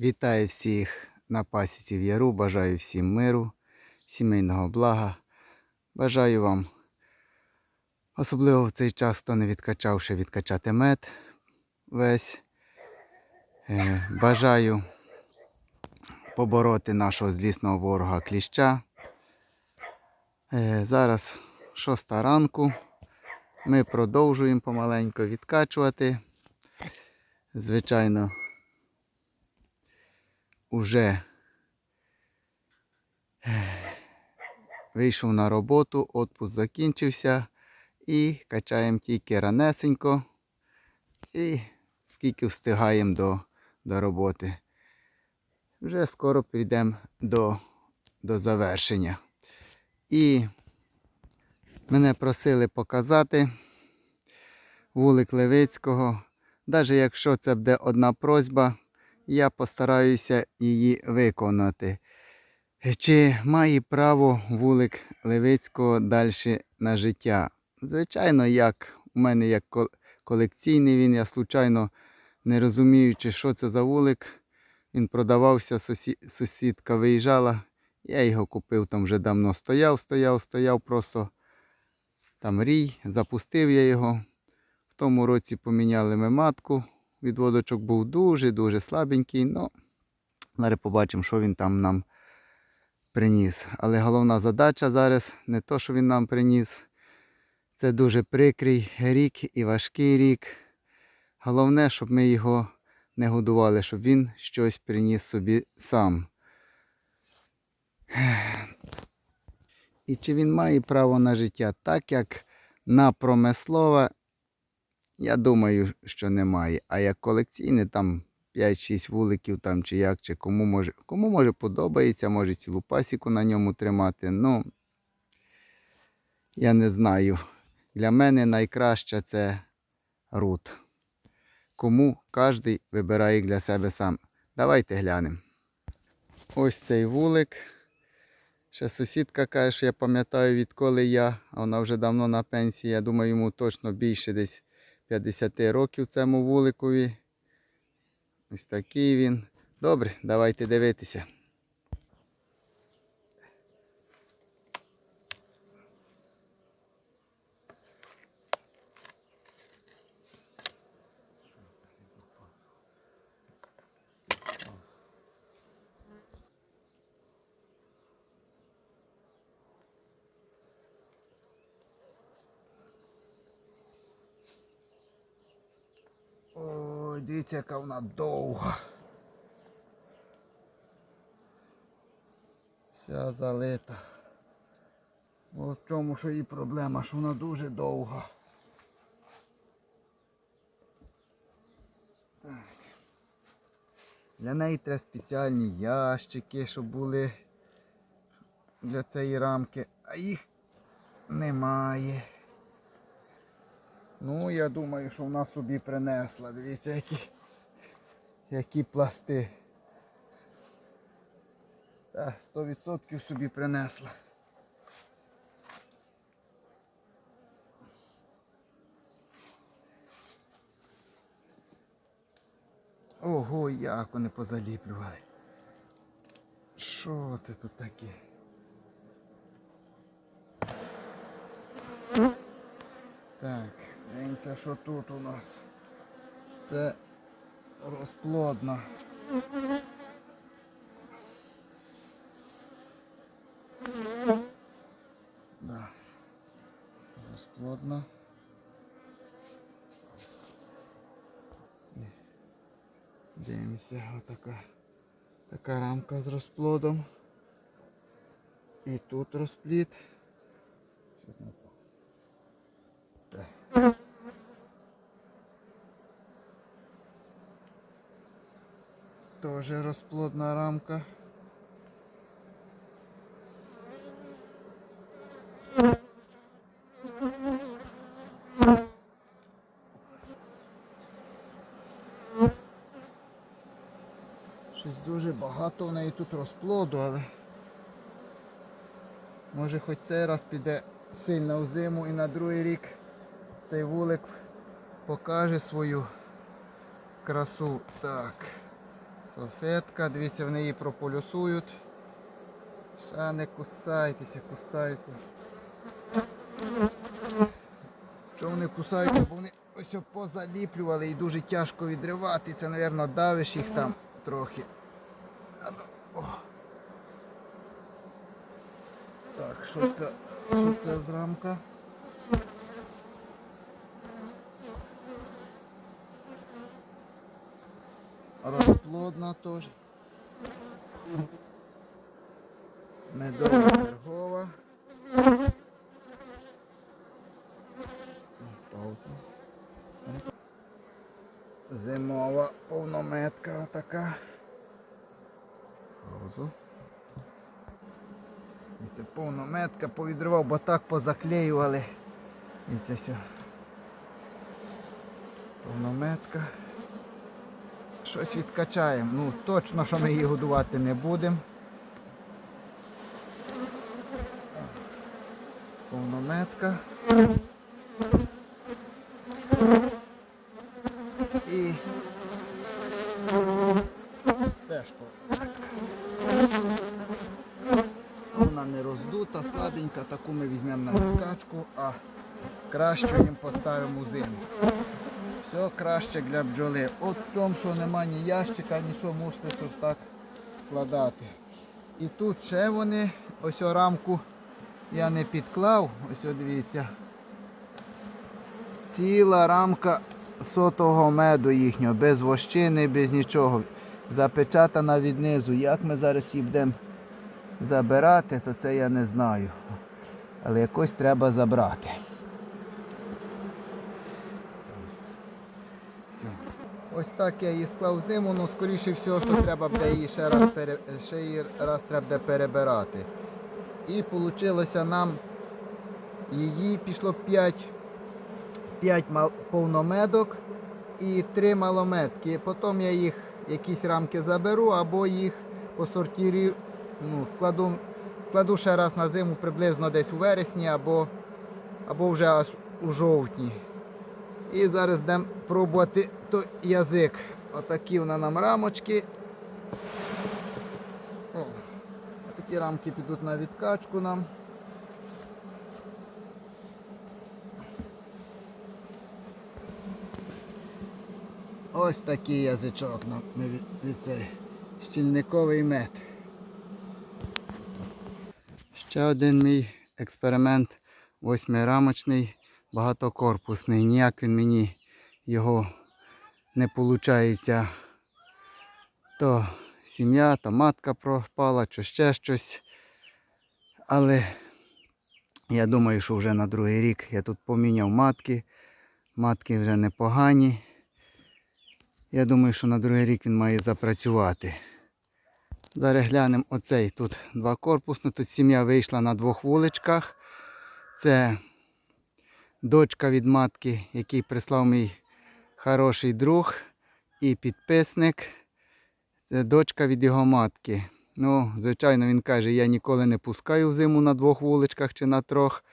Вітаю всіх на пасіці в Яру. Бажаю всім миру, сімейного блага. Бажаю вам, особливо в цей час, хто не відкачав, ще відкачати мед весь. Е, Бажаю побороти нашого злісного ворога кліща. Е, Зараз шоста ранку. Ми продовжуємо помаленьку відкачувати. Звичайно, уже вийшов на роботу, отпуск закінчився і качаємо тільки ранесенько. І скільки встигаємо до, до роботи. Вже скоро прийдемо до, до завершення. І мене просили показати вулик Левицького. Навіть якщо це буде одна просьба, я постараюся її виконати. Чи має право вулик Левицького далі на життя? Звичайно, як у мене як колекційний він, я случайно не розуміючи, що це за вулик. Він продавався, сусідка виїжджала. Я його купив, там вже давно стояв, стояв, стояв, просто там рій, запустив я його. В тому році поміняли ми матку. Відводочок був дуже-дуже слабенький. Ну, зараз побачимо, що він там нам приніс. Але головна задача зараз не то, що він нам приніс. Це дуже прикрий рік і важкий рік. Головне, щоб ми його не годували, щоб він щось приніс собі сам. І чи він має право на життя, так як на промислове, я думаю, що немає. А як колекційне, там 5-6 вуликів там чи як, чи кому може, кому може подобається, може цілу пасіку на ньому тримати. Ну, я не знаю. Для мене найкраще це рут. Кому кожен вибирає для себе сам. Давайте глянемо. Ось цей вулик. Ще сусідка каже, що я пам'ятаю, відколи я, а вона вже давно на пенсії, я думаю, йому точно більше десь 50 років цьому вуликові. Ось такий він. Добре, давайте дивитися. Ой, дивіться, яка вона довга. Вся залита. От в чому що її проблема, що вона дуже довга. Для неї треба спеціальні ящики, щоб були для цієї рамки, а їх немає. Ну, я думаю, що вона собі принесла. Дивіться, які, які пласти. Так, 100% собі принесла. Ого, як вони позаліплювали. Що це тут таке? Так, дивимося, що тут у нас. Це розплодна. Да. Розплодна. Ні. Дивимося, отака така рамка з розплодом. І тут розплід. Щось Тоже розплодна рамка. Щось дуже багато в неї тут розплоду, але може хоч цей раз піде сильно в зиму і на другий рік цей вулик покаже свою красу. Так. Салфетка, дивіться, вони її прополюсують. Ще не кусайтеся, кусаються. Чому вони кусаються? Бо вони ось позаліплювали і дуже тяжко відривати. Це, мабуть, давиш їх там трохи. Ну. Так, що це? Що це з рамка? Розплодна теж. Медова. Пауза. Зимова повнометка отака. Паузу. І це повнометка повідривав, бо так позаклеювали. І це все. Повнометка. Щось відкачаємо. Ну точно, що ми її годувати не будемо. Повнометка. І теж повнометка. Вона не роздута, слабенька, таку ми візьмемо на відкачку, а кращу їм поставимо у зиму. Все краще для бджоли. От в тому, що нема ні ящика, нічого мусите ж так складати. І тут ще вони, ось рамку я не підклав, ось дивіться. Ціла рамка сотого меду їхнього, без вощини, без нічого. Запечатана від низу. Як ми зараз її будемо забирати, то це я не знаю. Але якось треба забрати. Все. Ось так я її склав зиму, ну скоріше всього, що треба буде її ще раз, пере... ще її раз треба перебирати. І вийшло нам її пішло 5, 5 мал... повномедок і 3 малометки. Потім я їх якісь рамки заберу або їх посортірую, ну, складу, складу ще раз на зиму приблизно десь у вересні або, або вже аж у жовтні. І зараз будемо пробувати той язик. Отакі вона нам рамочки. О, такі рамки підуть на відкачку нам. Ось такий язичок нам від, від цей щільниковий мед. Ще один мій експеримент восьмирамочний, багатокорпусний. Ніяк він мені його не виходить. То сім'я, то матка пропала, чи ще щось. Але я думаю, що вже на другий рік я тут поміняв матки. Матки вже непогані. Я думаю, що на другий рік він має запрацювати. Зараз глянемо оцей. Тут два корпусні. Тут сім'я вийшла на двох вуличках. Це дочка від матки, який прислав мій хороший друг і підписник. Це дочка від його матки. Ну, звичайно, він каже, я ніколи не пускаю зиму на двох вуличках чи на трьох.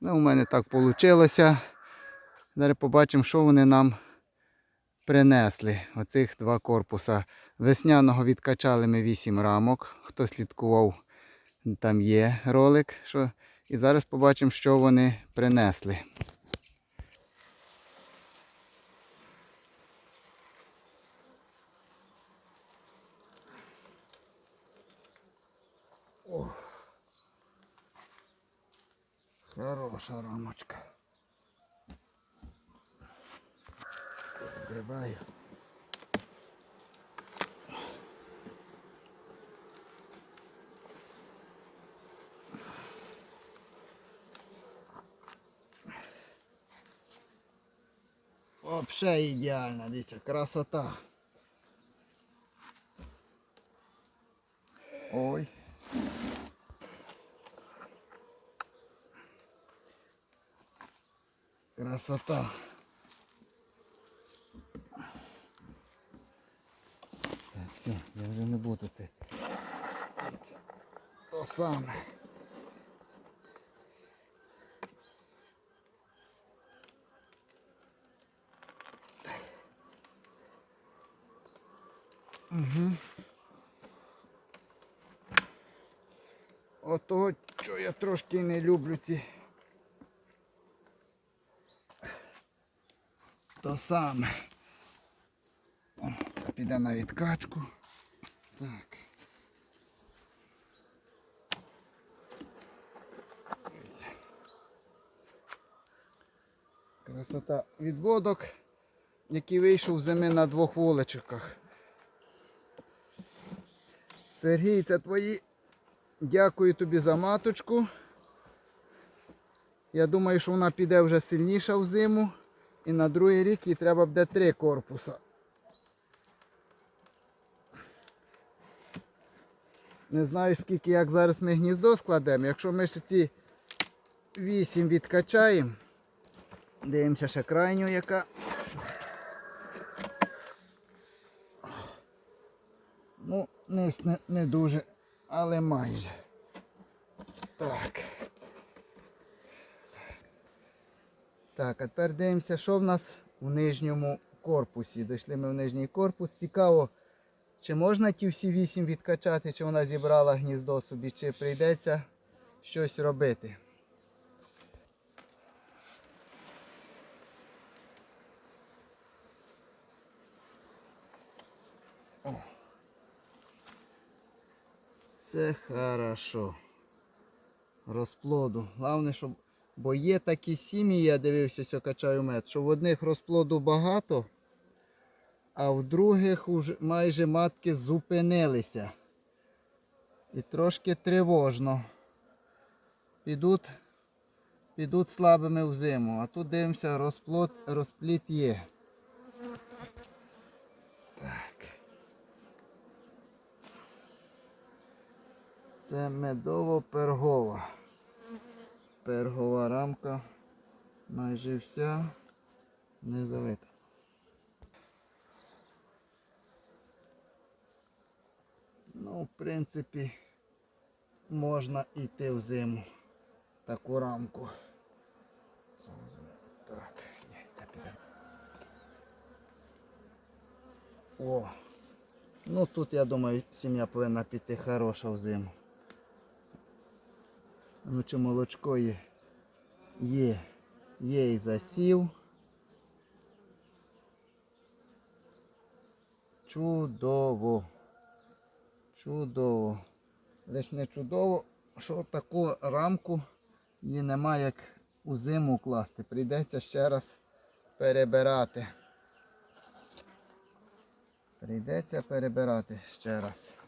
Ну, у мене так вийшло. Зараз побачимо, що вони нам принесли. Оцих два корпуса. Весняного відкачали ми 8 рамок. Хто слідкував, там є ролик. Що... І зараз побачимо, що вони принесли. О. Хороша рамочка. Грибаю. Вообще ідеально, дивіться, красота. Ой. Красота. Так, все, я вже не буду. Це то саме. Угу. От того, що я трошки не люблю ці. То саме. О, це піде на відкачку. Так. Красота відводок, який вийшов зими на двох вуличках. Сергій, це твої. Дякую тобі за маточку. Я думаю, що вона піде вже сильніша в зиму. І на другий рік їй треба буде три корпуса. Не знаю скільки як зараз ми гніздо складемо. Якщо ми ще ці 8 відкачаємо, дивимося ще крайню яка. Ну, низ не, не дуже, але майже. Так. Так, а тепер дивимося, що в нас в нижньому корпусі. Дійшли ми в нижній корпус. Цікаво, чи можна ті всі вісім відкачати, чи вона зібрала гніздо собі, чи прийдеться щось робити. Це хорошо. Розплоду. Головне, щоб. Бо є такі сім'ї, я дивився, що качаю мед, що в одних розплоду багато, а в других уже майже матки зупинилися. І трошки тривожно. Підуть, підуть слабими в зиму. А тут дивимося, розплод, розпліт є. Так. Це медово-пергова. Пергова рамка майже вся не залита. Ну, в принципі, можна йти в зиму таку рамку. Так, ні, піде. О! Ну тут я думаю сім'я повинна піти хороша в зиму. Ну молочко є. Є. Є і засів. Чудово. Чудово. Лиш не чудово, що таку рамку її нема як у зиму класти. Прийдеться ще раз перебирати. Прийдеться перебирати ще раз.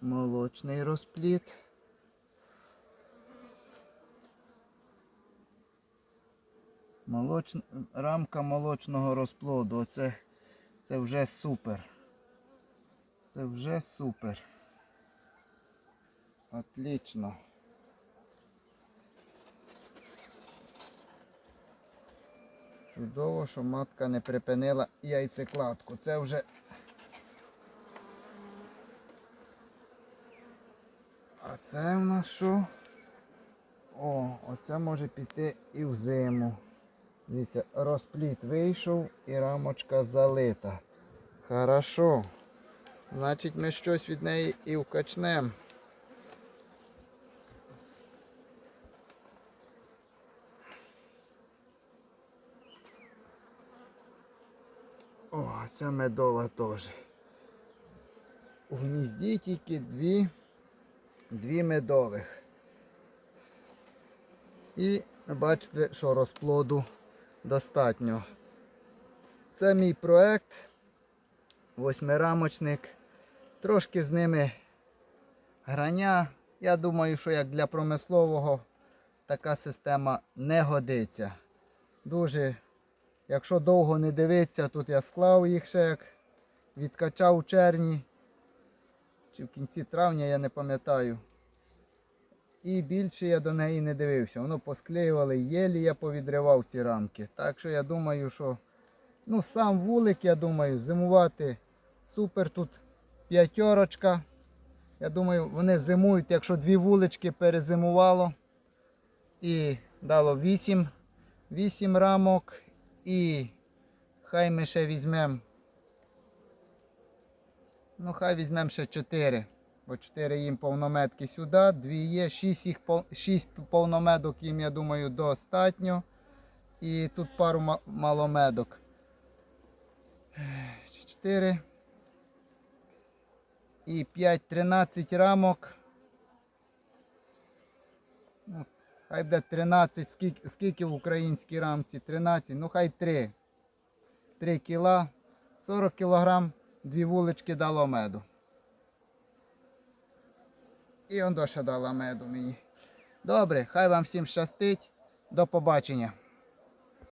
Молочний розпліт. Молоч... Рамка молочного розплоду. Оце це вже супер. Це вже супер. Отлично. Чудово, що матка не припинила яйцекладку. Це вже. Це в нас що? О, оце може піти і в зиму. Дивіться, розпліт вийшов і рамочка залита. Хорошо. Значить ми щось від неї і вкачнемо. О, ця медова теж. У гнізді тільки дві, дві медових. І бачите, що розплоду достатньо. Це мій проект. Восьмирамочник. Трошки з ними грання. Я думаю, що як для промислового така система не годиться. Дуже, якщо довго не дивитися, тут я склав їх ще як відкачав у червні. Чи в кінці травня, я не пам'ятаю. І більше я до неї не дивився. Воно посклеювали, єлі я повідривав ці рамки. Так що я думаю, що ну, сам вулик, я думаю, зимувати супер тут п'ятерочка. Я думаю, вони зимують, якщо дві вулички перезимувало. І дало 8, 8 рамок. І хай ми ще візьмемо. Ну, хай візьмемо ще 4. Бо 4 їм повнометки сюди, 2 є, 6, їх, 6 повномедок їм, я думаю, достатньо. І тут пару маломедок. 4 і 5, 13 рамок. Ну, хай буде 13, скільки, скільки в українській рамці? 13, ну хай 3. 3 кіла, 40 кілограм, дві вулички дало меду. І он доша дала меду мені. Добре, хай вам всім щастить. До побачення.